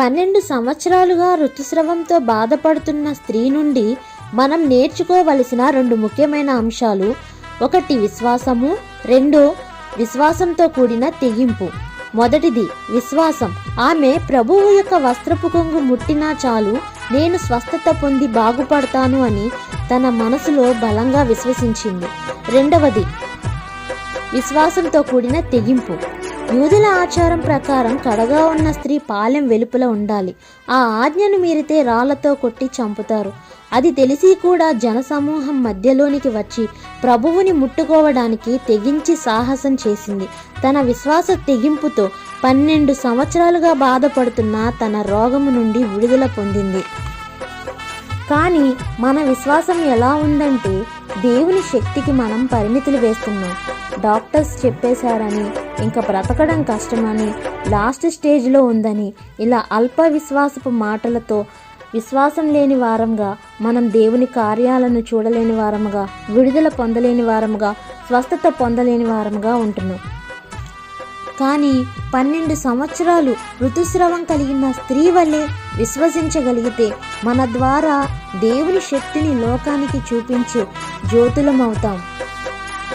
పన్నెండు సంవత్సరాలుగా ఋతుస్రవంతో బాధపడుతున్న స్త్రీ నుండి మనం నేర్చుకోవలసిన రెండు ముఖ్యమైన అంశాలు. ఒకటి విశ్వాసము రెండు విశ్వాసంతో కూడిన తెగింపు. మొదటిది విశ్వాసం. ఆమె ప్రభువు యొక్క వస్త్రపు కొంగు ముట్టినా చాలు నేను స్వస్థత పొంది బాగుపడతాను అని తన మనసులో బలంగా విశ్వసించింది. రెండవది విశ్వాసంతో కూడిన తెగింపు. యూదుల ఆచారం ప్రకారం కడగా ఉన్న స్త్రీ పాలెం వెలుపల ఉండాలి. ఆ ఆజ్ఞను మీరితే రాళ్ళతో కొట్టి చంపుతారు. అది తెలిసి కూడా జనసమూహం మధ్యలోనికి వచ్చి ప్రభువుని ముట్టుకోవడానికి తెగించి సాహసం చేసింది. తన విశ్వాస తెగింపుతో పన్నెండు సంవత్సరాలుగా బాధపడుతున్న తన రోగము నుండి విడుదల పొందింది. కానీ మన విశ్వాసం ఎలా ఉందంటే దేవుని శక్తికి మనం పరిమితులు వేస్తున్నాం. డాక్టర్స్ చెప్పేశారని ఇంకా బ్రతకడం కష్టమని లాస్ట్ స్టేజ్లో ఉందని ఇలా అల్ప విశ్వాసపు మాటలతో విశ్వాసం లేని వారంగా మనం దేవుని కార్యాలను చూడలేని వారముగా విడుదల పొందలేని వారముగా స్వస్థత పొందలేని వారముగా ఉంటున్నాం. కానీ పన్నెండు సంవత్సరాలు ఋతుస్రవం కలిగిన స్త్రీ వల్లే విశ్వసించగలిగితే మన ద్వారా దేవుని శక్తిని లోకానికి చూపించే. జ్యోతులమవుతాం.